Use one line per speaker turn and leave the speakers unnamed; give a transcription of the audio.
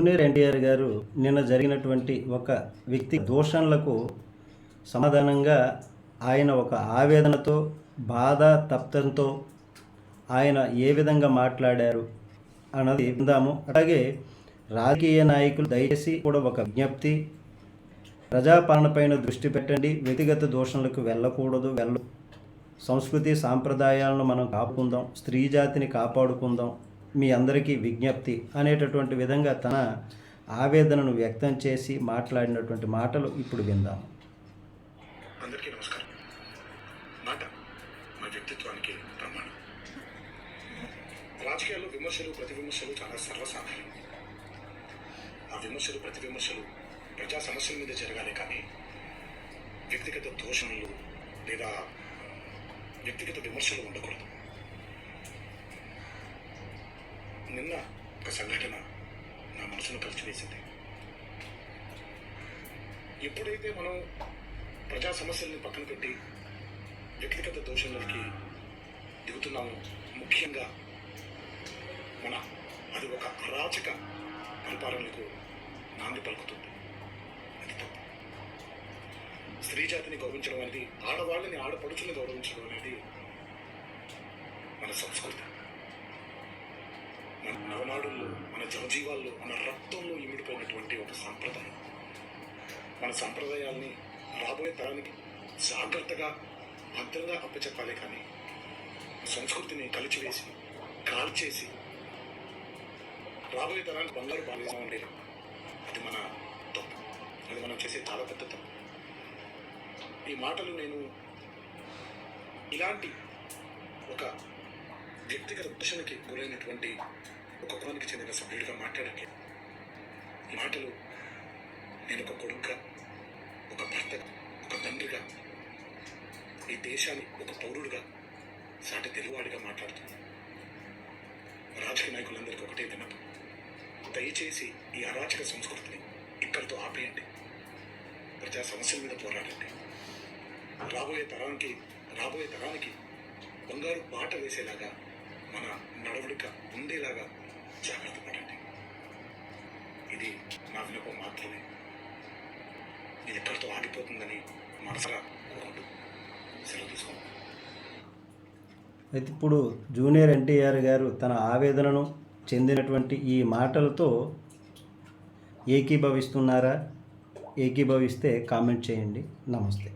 Junior NTR గారు నిన్న జరిగినటువంటి ఒక వ్యక్తి దూషణలకు సమాధానంగా ఆయన ఒక ఆవేదనతో బాధ తప్తంతో ఆయన ఏ విధంగా మాట్లాడారు అన్నది విందాము. అలాగే రాజకీయ నాయకులు దయచేసి కూడా ఒక విజ్ఞప్తి ప్రజాపాలనపైన దృష్టి పెట్టండి. వ్యక్తిగత దూషణలకు వెళ్ళకూడదు వెళ్ళ సంస్కృతి సాంప్రదాయాలను మనం కాపుకుందాం స్త్రీ జాతిని కాపాడుకుందాం. మీ అందరికీ విజ్ఞప్తి అనేటటువంటి విధంగా తన ఆవేదనను వ్యక్తం చేసి మాట్లాడినటువంటి మాటలు ఇప్పుడు విందాం.
అందరికీ నమస్కారం. మాట మా వ్యక్తిత్వానికి ప్రమాణం. రాజకీయాల్లో విమర్శలు ప్రతి విమర్శలు చాలా సర్వసాధారణం. ఆ విమర్శలు ప్రతి విమర్శలు ప్రజా సమస్యల మీద జరగాలి కానీ వ్యక్తిగత దోషణలు లేదా వ్యక్తిగత విమర్శలు ఉండకూడదు. నిన్న ఒక సంఘటన నా మనసును కలిచివేసింది ఎప్పుడైతే మనం ప్రజా సమస్యల్ని పక్కన పెట్టి వ్యక్తిగత దోషంలోకి దిగుతున్నాము ముఖ్యంగా మన అది ఒక అరాచక పరిపాలనకు నాంది పలుకుతుంది. అది తప్పు. స్త్రీ జాతిని గౌరవించడం అనేది ఆడవాళ్ళని ఆడపడుచుని గౌరవించడం అనేది మన సంస్కృతి. నవనాడుల్లో మన జనజీవాల్లో మన రక్తంలో ఇమిడిపోయినటువంటి ఒక సాంప్రదాయం. మన సాంప్రదాయాల్ని రాబోయే తరానికి జాగ్రత్తగా భద్రంగా అప్పచెప్పాలి కానీ సంస్కృతిని కలిచివేసి కాల్చేసి రాబోయే తరానికి బంగారు బాగా ఉండేది అది మన తప్పు. అది మనం చేసే చాలా పెద్ద తప్పు. ఈ మాటలు నేను ఇలాంటి ఒక వ్యక్తిగత దర్శనకి గురైనటువంటి ఒక చెందిన సభ్యుడిగా మాట్లాడండి. ఈ మాటలు నేను ఒక కొడుకుగా ఒక భర్త ఒక తండ్రిగా ఈ దేశాన్ని ఒక పౌరుడిగా సాటి తెలుగువాడిగా మాట్లాడుతున్నాను. రాజకీయ నాయకులందరికీ ఒకటే విన్నపం. దయచేసి ఈ అరాచక సంస్కృతిని ఇక్కడితో ఆపేయండి. ప్రజా సమస్యల మీద పోరాడండి. రాబోయే తరానికి రాబోయే తరానికి బంగారు బాట వేసేలాగా మన నడవడిక ఉండేలాగా నా వినపం మాత్రమే ఇది ఎక్కడితో ఆగిపోతుందని మనసరా కోరుకుంటూ సెలవు తీసుకుంటాను
అయితే ఇప్పుడు జూనియర్ ఎన్టీఆర్ గారు తన ఆవేదనను చెందినటువంటి ఈ మాటలతో ఏకీభవిస్తున్నారా? ఏకీభవిస్తే కామెంట్ చేయండి. నమస్తే.